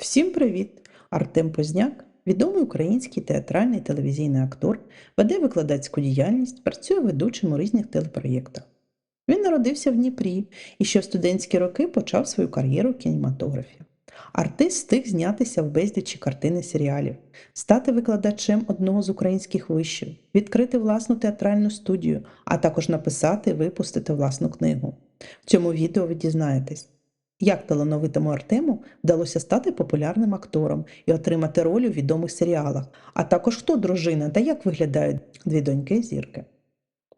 Всім привіт! Артем Позняк, відомий український театральний телевізійний актор, веде викладацьку діяльність, працює ведучим у різних телепроєктах. Він народився в Дніпрі і ще в студентські роки почав свою кар'єру в кінематографі. Артист встиг знятися в безлічі картини серіалів, стати викладачем одного з українських вишів, відкрити власну театральну студію, а також написати і випустити власну книгу. В цьому відео ви дізнаєтесь, як талановитому Артему вдалося стати популярним актором і отримати роль у відомих серіалах, а також хто дружина та як виглядають дві доньки зірки.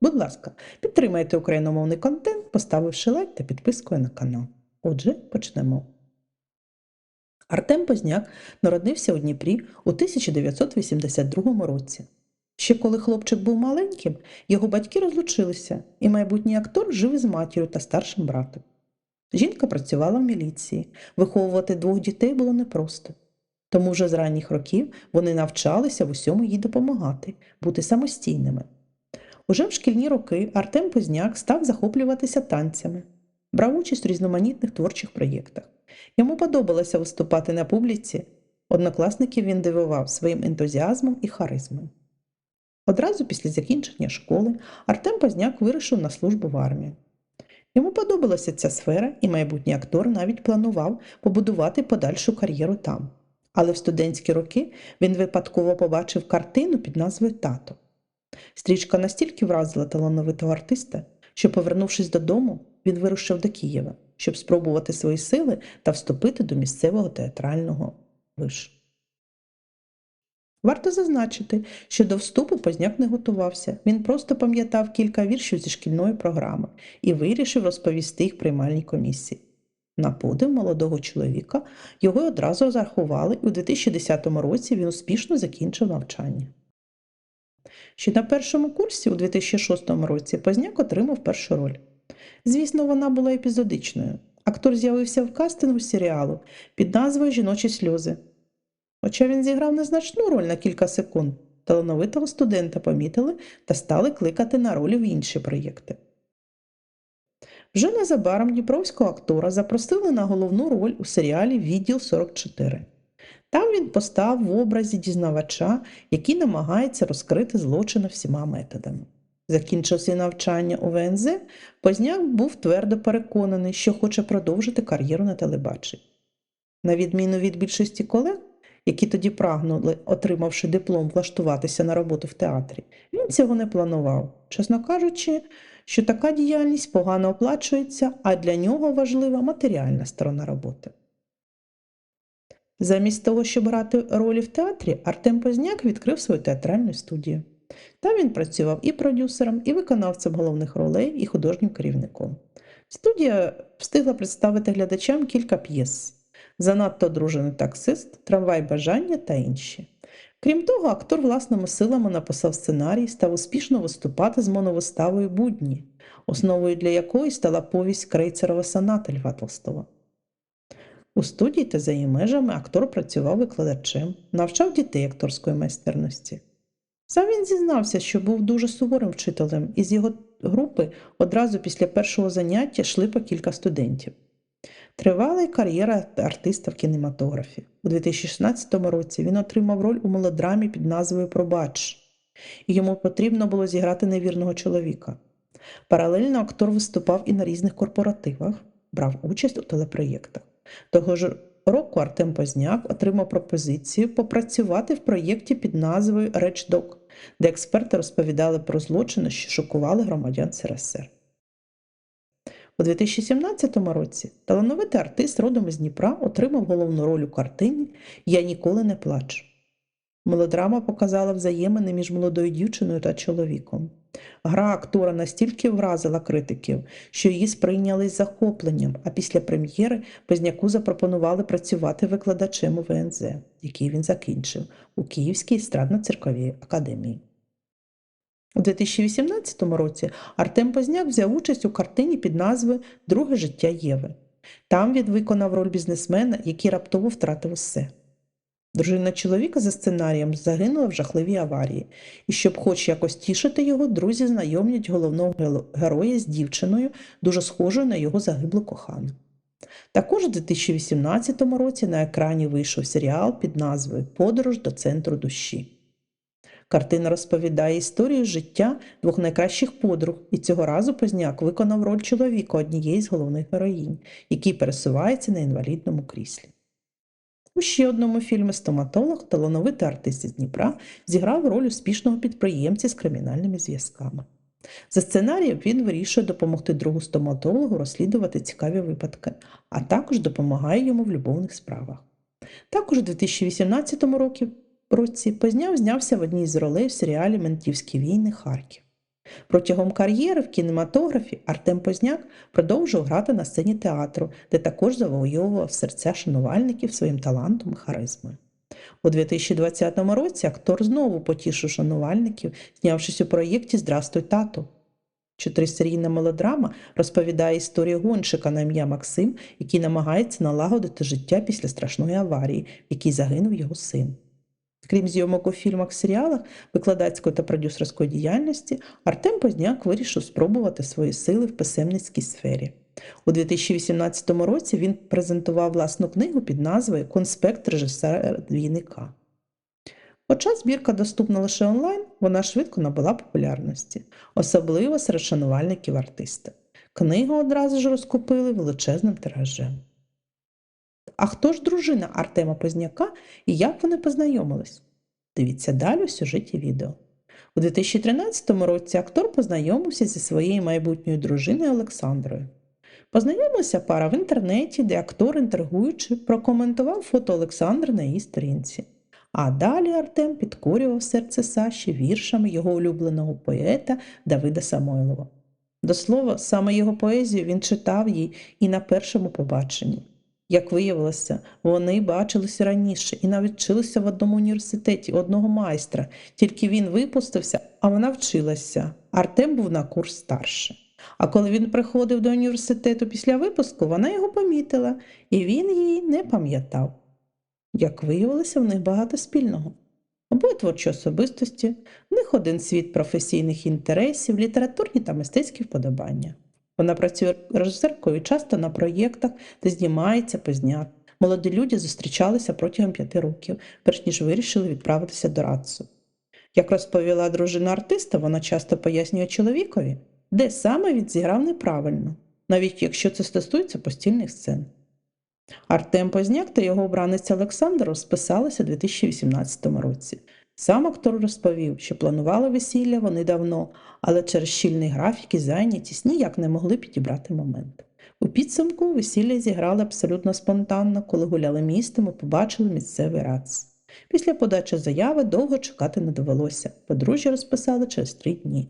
Будь ласка, підтримайте україномовний контент, поставивши лайк та підпискою на канал. Отже, почнемо. Артем Позняк народився у Дніпрі у 1982 році. Ще коли хлопчик був маленьким, його батьки розлучилися, і майбутній актор жив із матір'ю та старшим братом. Жінка працювала в міліції, виховувати двох дітей було непросто. Тому вже з ранніх років вони навчалися в усьому їй допомагати, бути самостійними. Уже в шкільні роки Артем Позняк став захоплюватися танцями, брав участь у різноманітних творчих проєктах. Йому подобалося виступати на публіці. Однокласників він дивував своїм ентузіазмом і харизмою. Одразу після закінчення школи Артем Позняк вирішив на службу в армію. Йому подобалася ця сфера, і майбутній актор навіть планував побудувати подальшу кар'єру там. Але в студентські роки він випадково побачив картину під назвою Тато. Стрічка настільки вразила талановитого артиста, що, повернувшись додому, він вирушив до Києва, щоб спробувати свої сили та вступити до місцевого театрального вишу. Варто зазначити, що до вступу Позняк не готувався. Він просто пам'ятав кілька віршів зі шкільної програми і вирішив розповісти їх приймальній комісії. На подив молодого чоловіка його одразу зарахували, і у 2010 році він успішно закінчив навчання. Ще на першому курсі у 2006 році Позняк отримав першу роль. Звісно, вона була епізодичною. Актор з'явився в кастингу серіалу під назвою Жіночі сльози. Хоча він зіграв незначну роль на кілька секунд, талановитого студента помітили та стали кликати на ролі в інші проєкти. Вже незабаром дніпровського актора запросили на головну роль у серіалі Відділ 44. Там він постав в образі дізнавача, який намагається розкрити злочини всіма методами. Закінчивши навчання у ВНЗ, Позняк був твердо переконаний, що хоче продовжити кар'єру на телебаченні. На відміну від більшості колег, які тоді прагнули, отримавши диплом, влаштуватися на роботу в театрі, він цього не планував, чесно кажучи, що така діяльність погано оплачується, а для нього важлива матеріальна сторона роботи. Замість того, щоб грати ролі в театрі, Артем Позняк відкрив свою театральну студію. Там він працював і продюсером, і виконавцем головних ролей, і художнім керівником. Студія встигла представити глядачам кілька п'єс занадто одружений таксист, трамвай бажання та інші. Крім того, актор власними силами написав сценарій, став успішно виступати з моновиставою Будні, основою для якої стала повість Крейцерова соната Льва Толстого. У студії та за її межами актор працював викладачем, навчав дітей акторської майстерності. Сам він зізнався, що був дуже суворим вчителем, і з його групи одразу після першого заняття йшли по кілька студентів. Тривала й кар'єра артиста в кінематографі. У 2016 році він отримав роль у мелодрамі під назвою Пробач, і йому потрібно було зіграти невірного чоловіка. Паралельно актор виступав і на різних корпоративах, брав участь у телепроєктах. Того ж року Артем Позняк отримав пропозицію попрацювати в проєкті під назвою Речдок, де експерти розповідали про злочини, що шокували громадян СРСР. У 2017 році талановитий артист родом із Дніпра отримав головну роль у картині Я ніколи не плачу. Мелодрама показала взаємини між молодою дівчиною та чоловіком. Гра актора настільки вразила критиків, що її сприйняли з захопленням, а після прем'єри Позняку запропонували працювати викладачем у ВНЗ, який він закінчив у Київській естрадно-цирковій академії. У 2018 році Артем Позняк взяв участь у картині під назвою Друге життя Єви. Там він виконав роль бізнесмена, який раптово втратив усе. Дружина чоловіка за сценарієм загинула в жахливій аварії, і щоб хоч якось тішити його, друзі знайомлять головного героя з дівчиною, дуже схожою на його загиблу кохану. Також у 2018 році на екрані вийшов серіал під назвою Подорож до центру душі. Картина розповідає історію життя двох найкращих подруг, і цього разу Позняк виконав роль чоловіка однієї з головних героїнь, який пересувається на інвалідному кріслі. У ще одному фільмі Стоматолог талановитий артист із Дніпра зіграв роль успішного підприємця з кримінальними зв'язками. За сценарієм він вирішує допомогти другу стоматологу розслідувати цікаві випадки, а також допомагає йому в любовних справах. Також у 2018 році, році Позняв знявся в одній з ролей в серіалі Ментівські війни Харків. Протягом кар'єри в кінематографі Артем Позняк продовжував грати на сцені театру, де також завойовував серця шанувальників своїм талантом і харизмою. У 2020 році актор знову потішив шанувальників, знявшись у проєкті Здрастуй, тату. Чотирисерійна мелодрама розповідає історію гонщика на ім'я Максим, який намагається налагодити життя після страшної аварії, в якій загинув його син. Крім зйомок у фільмах, серіалах, викладацької та продюсерської діяльності, Артем Позняк вирішив спробувати свої сили в писемницькій сфері. У 2018 році він презентував власну книгу під назвою Конспект режисера двійника. Хоча збірка доступна лише онлайн, вона швидко набула популярності, особливо серед шанувальників артиста. Книгу одразу ж розкупили величезним тиражем. А хто ж дружина Артема Позняка і як вони познайомились? Дивіться далі у сюжеті відео. У 2013 році актор познайомився зі своєю майбутньою дружиною Олександрою. Познайомилася пара в інтернеті, де актор, інтригуючи, прокоментував фото Олександри на її сторінці. А далі Артем підкорював серце Саші віршами його улюбленого поета Давида Самойлова. До слова, саме його поезію він читав їй і на першому побаченні. Як виявилося, вони бачилися раніше і навіть вчилися в одному університеті одного майстра, тільки він випустився, а вона вчилася. Артем був на курс старше. А коли він приходив до університету після випуску, вона його помітила, і він її не пам'ятав. Як виявилося, в них багато спільного. Обоє творчі особистості, в них один світ професійних інтересів, літературні та мистецькі вподобання. Вона працює режисеркою часто на проєктах, де знімається позняк. Молоді люди зустрічалися протягом п'яти років, перш ніж вирішили відправитися до Рацу. Як розповіла дружина артиста, вона часто пояснює чоловікові, де саме він зіграв неправильно, навіть якщо це стосується постільних сцен. Артем Позняк та його обраниця Олександр розписалися у 2018 році. Сам актор розповів, що планували весілля вони давно, але через щільний графік і зайнятість ніяк не могли підібрати момент. У підсумку весілля зіграли абсолютно спонтанно, коли гуляли містом і побачили місцевий рац. Після подачі заяви довго чекати не довелося. Подружжя розписали через три дні.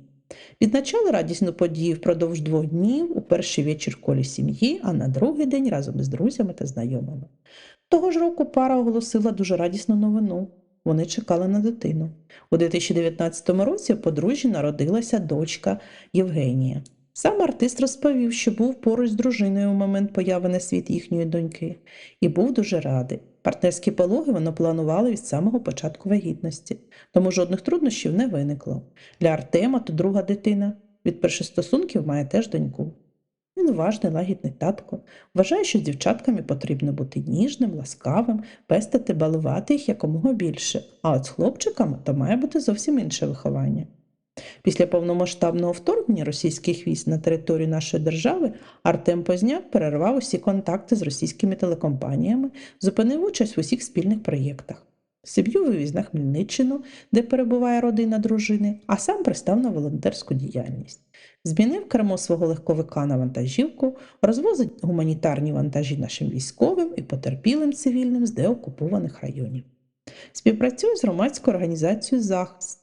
Відзначали радісну подію впродовж двох днів у перший вечір колі сім'ї, а на другий день разом із друзями та знайомими. Того ж року пара оголосила дуже радісну новину. Вони чекали на дитину. У 2019 році у подружжі народилася дочка Євгенія. Сам артист розповів, що був поруч з дружиною у момент появи на світ їхньої доньки, і був дуже радий. Партнерські пологи вони планували від самого початку вагітності, тому жодних труднощів не виникло. Для Артема то друга дитина. Від перших стосунків має теж доньку. Він уважний, лагідний татко, вважає, що з дівчатками потрібно бути ніжним, ласкавим, пестити, балувати їх якомога більше, а от з хлопчиками то має бути зовсім інше виховання. Після повномасштабного вторгнення російських військ на територію нашої держави Артем Позняк перервав усі контакти з російськими телекомпаніями, зупинив участь в усіх спільних проєктах. Сім'ю вивіз на Хмельниччину, де перебуває родина дружини, а сам пристав на волонтерську діяльність. Змінив кермо свого легковика на вантажівку, розвозить гуманітарні вантажі нашим військовим і потерпілим цивільним з деокупованих районів. Співпрацює з громадською організацією Захист.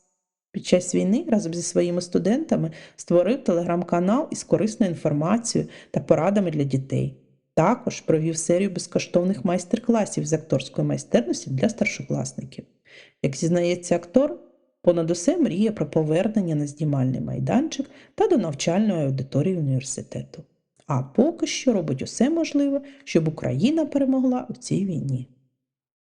Під час війни разом зі своїми студентами створив телеграм-канал із корисною інформацією та порадами для дітей. Також провів серію безкоштовних майстер-класів з акторської майстерності для старшокласників. Як зізнається актор, понад усе мріє про повернення на знімальний майданчик та до навчальної аудиторії університету. А поки що робить усе можливе, щоб Україна перемогла у цій війні.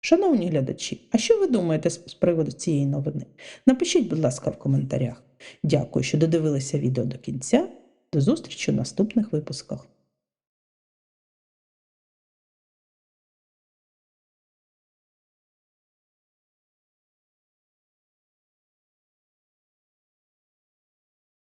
Шановні глядачі, а що ви думаєте з приводу цієї новини? Напишіть, будь ласка, в коментарях. Дякую, що додивилися відео до кінця. До зустрічі у наступних випусках.